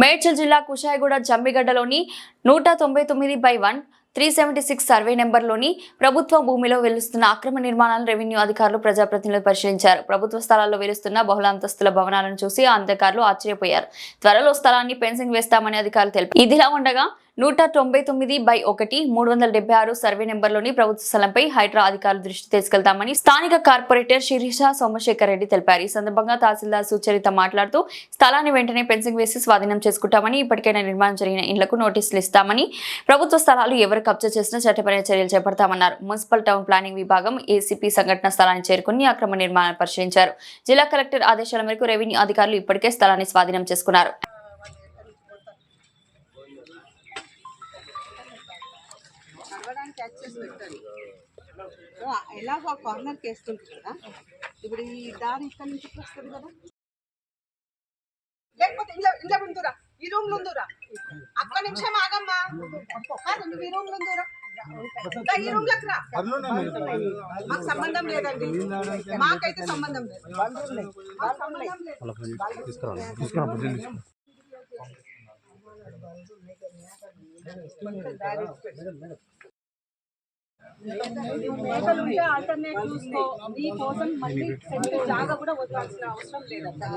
మేడ్చల్ జిల్లా కుషాయిగూడ జమ్మిగడ్డలోని నూట తొంభై తొమ్మిది by one three seventy six survey నెంబర్లోని ప్రభుత్వ భూమిలో వెలుస్తున్న అక్రమ నిర్మాణాలను రెవెన్యూ అధికారులు ప్రజాప్రతినిధులు పరిశీలించారు. ప్రభుత్వ స్థలాల్లో వెలుస్తున్న బహుళ అంతస్తుల భవనాలను చూసి ఆ అధికారులు ఆశ్చర్యపోయారు. త్వరలో స్థలాన్ని ఫెన్సింగ్ వేస్తామని అధికారులు తెలిపారు. ఇదిలా ఉండగా నూట తొంభై తొమ్మిది బై ఒకటి మూడు వందల డెబ్బై ఆరు సర్వే నెంబర్లోని ప్రభుత్వ స్థలంపై హైడ్రా అధికారులు దృష్టి తీసుకెళ్తామని స్థానిక కార్పొరేటర్ శిరీష సోమశేఖర్ రెడ్డి తెలిపారు. ఈ సందర్భంగా తహసీల్దార్ సుచరిత మాట్లాడుతూ స్థలాన్ని వెంటనే ఫెన్సింగ్ వేసి స్వాధీనం చేసుకుంటామని ఇప్పటికైనా నిర్మాణం జరిగిన ఇండ్లకు నోటీసులు ఇస్తామని ప్రభుత్వ స్థలాలు ఎవరు కబ్జా చేసినా చట్టపరమైన చర్యలు చేపడతామన్నారు. మున్సిపల్ టౌన్ ప్లానింగ్ విభాగం ఏసీపీ సంఘటన స్థలాన్ని చేరుకుని అక్రమ నిర్మాణాన్ని పరిశీలించారు. జిల్లా కలెక్టర్ ఆదేశాల మేరకు రెవెన్యూ అధికారులు ఇప్పటికే స్థలాన్ని స్వాధీనం చేసుకున్నారు. నడవడానికి యాక్సెస్ పెట్టాలి. సో ఎలాగో కార్నర్కి వేస్తుంటుంది కదా. ఇప్పుడు ఈ దారి ఇక్కడ నుంచి వస్తుంది కదా. లేకపోతే ఇంట్లో ఇంట్లో ఉందిరా ఈ రూమ్లో ఉందిరా. అక్క నిమిషం ఆగమ్మా. కాదు నువ్వు ఈ రూమ్లో ఉందిరా. ఈ రూమ్లకు రా. మాకు సంబంధం లేదండి. మాకైతే సంబంధం లేదు. మాకు సంబంధం లేదు. మేకలు ఉంటే ఆల్టర్నేట్ చూసుకో నీ కోసం మళ్ళీ సెంటు జాగా కూడా వదలాల్సిన అవసరం లేదమ్మా.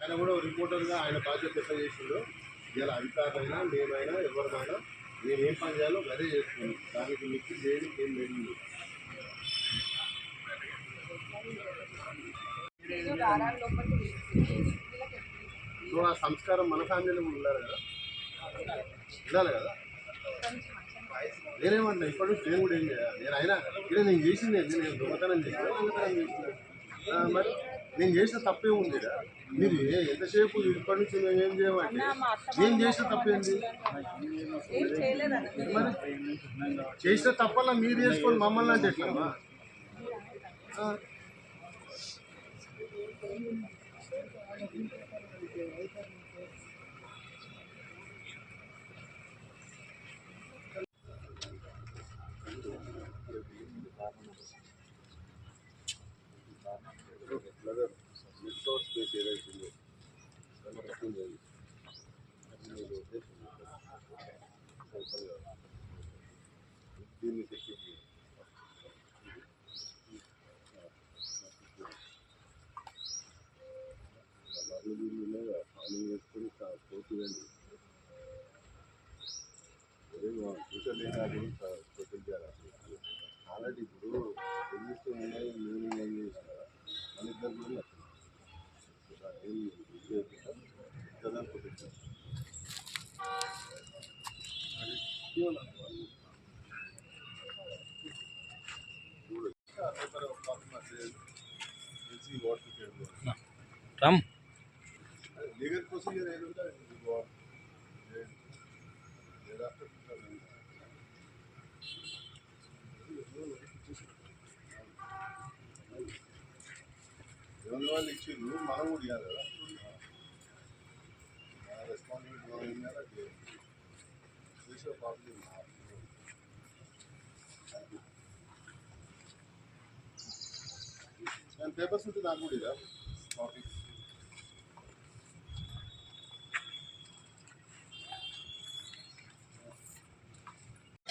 ఆయన కూడా రిపోర్టర్గా ఆయన బాధ్యత చేసిండో. ఇలా అధికారులైనా మేమైనా ఎవరిమైనా మేము ఏం పని చేయాలో అదే దానికి మిక్కి చేయడం ఏం లేదు. సో ఆ సంస్కారం మన ఫ్యామిలీలో ఉండాలి కదా. ఉండాలి కదా. నేనేమంటున్నా ఇప్పటి నుంచి నేను కూడా ఏం చేయాలి? నేను అయినా ఇలా నేను చేసింది ఏంటి? నేను దొంగతనం చేసిన. దొంగతనం చేసిన. మరి నేను చేసిన తప్పే ఉంది కదా. మీరు ఎంతసేపు ఇప్పటి నుంచి మేము ఏం చేయమంటే నేను చేసిన మరి చేసిన తప్పల్లా మీరు చేసుకొని మమ్మల్ని అంటే ఎట్లమ్మా పాలన వేసుకొని పోతుందండి ఫ్యూచర్ లేదని ఆల్రెడీ ఇప్పుడు ఎగ్జిస్ట్ ఉన్నాయి నేను ఏం చేసిన మన ఇద్దరు కూడా నచ్చింది ఏం కదా పొజిషన్ రామ్ లీగల్ ప్రొసీజర్ ఏది ఉంటే అది ఎవరి వాళ్ళు ఇచ్చిండ్రు మనం కూడా ఇవ్వాలి కదా మన రెస్పాన్సిబిలిటీ మనం ఏం చేయాలి అది చేయాలి. చేసే ప్రాబ్లం దాని పేపర్స్ ఉంటే నాకు కూడా ఇదా కాపీ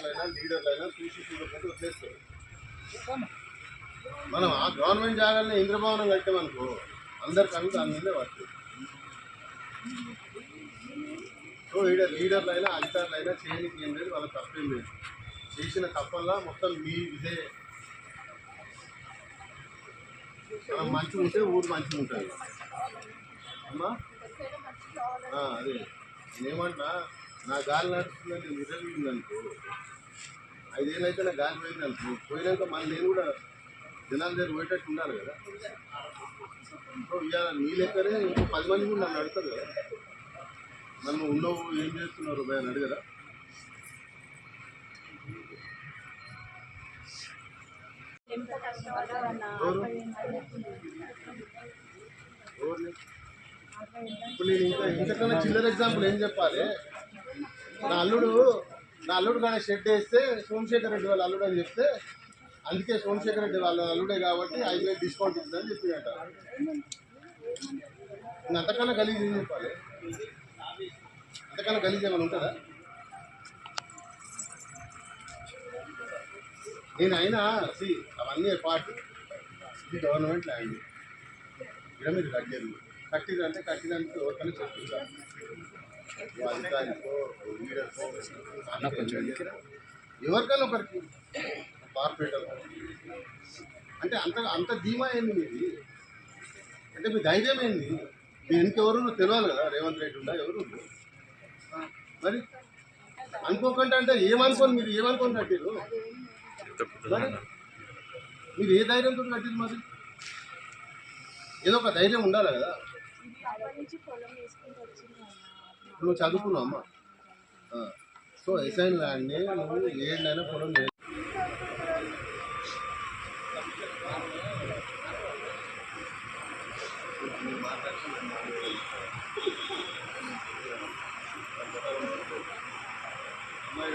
అయినా లీడర్లు అయినా చూసి చూడకుండా వదిలేస్తారు మనం ఆ గవర్నమెంట్ జాగాలని ఇంద్రభవనం కట్టామనుకో అందరికి అవి దాని మీదే పడుతుంది సో ఈడ లీడర్లు అయినా అధికారులు అయినా చేయడానికి ఏం లేదు వాళ్ళ తప్పేం లేదు. చేసిన తప్పల్లా మొత్తం మీ ఇదే. మనం మంచిగా ఉంటే ఊరు మంచిగా ఉంటుంది. అమ్మా? అదే. నేనేమంటా నా గాలి నడుస్తుందంటే నిజం ఐదేళ్ళు అయితే గాలి పోయింది అనుకో పోయినాక మళ్ళీ నేను కూడా జనాల దగ్గర పోయేటట్టు ఉండాలి కదా. సో ఇవాళ నీ లెక్కనే ఇంకో పది మంది కూడా నన్ను అడుగుతారు కదా. నన్ను ఉండవు ఏం చేస్తున్నారు భయ అని అడగరా? ఇప్పుడు నేను ఇంకా ఇంతకన్నా చిల్లర ఎగ్జాంపుల్ ఏం చెప్పాలి? నా అల్లుడు నా అల్లుడు కానీ షెడ్ వేస్తే సోమశేఖర్ రెడ్డి వాళ్ళ అల్లుడు అని చెప్తే అందుకే సోమశేఖర్ రెడ్డి వాళ్ళ అల్లుడే కాబట్టి ఐదు వేలు డిస్కౌంట్ ఇస్తుందని చెప్పి ఇంకా అంతకన్నా గలీజ్ ఏం చెప్పాలి? అంతకన్నా గలీజ్ ఏమైనా ఉంటుందా? నేను అయినా సి అవన్నీ పార్ట్ ఇది గవర్నమెంట్ ల్యాండ్ ఇక్కడ మీరు కట్టేది. కట్టిదంటే కట్టిదానికి ఎవరికైనా చెప్తుంటారు ఎవరికైనా ఒకరికి కార్పొరేటర్ అంటే అంత అంత ధీమా ఏంది మీది? అంటే మీ ధైర్యం ఏంది? మీ ఇంకెవరు తెలియాలి కదా రేవంత్ రెడ్డి ఉందా ఎవరు మరి అనుకోకుండా అంటే ఏమనుకోని మీరు? ఏమనుకోని కట్టారు మరి ఏ ధైర్యంతో కట్టారు మరి? ఏదో ఒక ధైర్యం ఉండాలి కదా. నువ్వు చదువుకున్నావు అమ్మా ఆ. సో ఎస్ఐన్ ల్యాండ్ని నువ్వు ఏళ్ళైనా పొలం చే- అమ్మాయి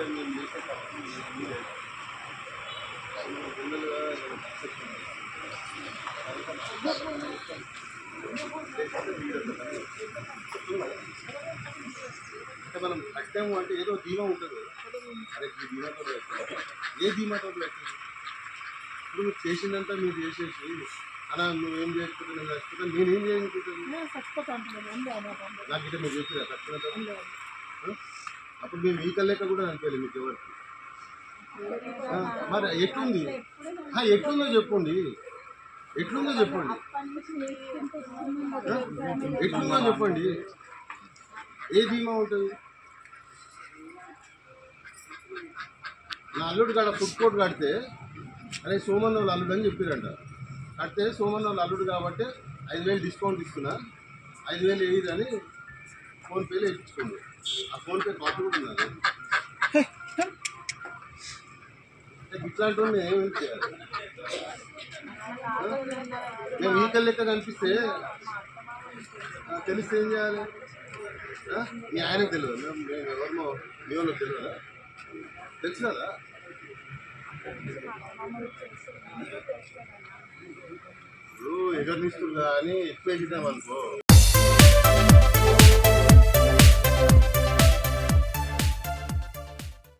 నువ్వు. అంటే మనం కట్టాము అంటే ఏదో ధీమా ఉంటుంది. అరే ఈ ధీమాతో. ఏ ధీమాతో పెట్టాలి ఇప్పుడు మీరు చేసిందంతా మీరు చేసేసి అలా నువ్వేం చేసుకుంటే నేను చచ్చిపోతా నేనేం చేయనుకుంటాను? నాకు ఇట్లా మీరు చెప్పిరా చచ్చిపోతా అప్పుడు మేము ఈ కళ్ళెక్క కూడా అనిపించాలి మీకు ఎవరికి? మరి ఎట్లుంది? ఎట్లుందో చెప్పండి ఎట్లుందో చెప్పండి? ఎట్లుందో చెప్పండి. ఏ ధీమా ఉంటుంది? నా అల్లుడు కాడ ఫుడ్ కోర్ట్ కడితే అరే సోమన్ వాళ్ళు అల్లుడు అని చెప్పారంట. కడితే సోమన్ వాళ్ళు అల్లుడు కాబట్టి ఐదు వేలు డిస్కౌంట్ ఇస్తున్నా. ఐదు వేలు వేయదు అని ఫోన్పేలో వేయించుకోండి ఆ ఫోన్పే కాపీ కూడా ఉన్నది. అంటే ఇట్లాంటి ఏమేమి చేయాలి? మేము వీకెళ్ళి అయితే అనిపిస్తే తెలిస్తే ఏం చేయాలి? మీ ఆయనకు తెలియదు? మేము ఎవరినో మీ వాళ్ళు తెలియదా? తెలుసు కదా ఇప్పుడు ఎగర్నిస్తున్నా అని ఎక్కువ ఎగిదామనుకో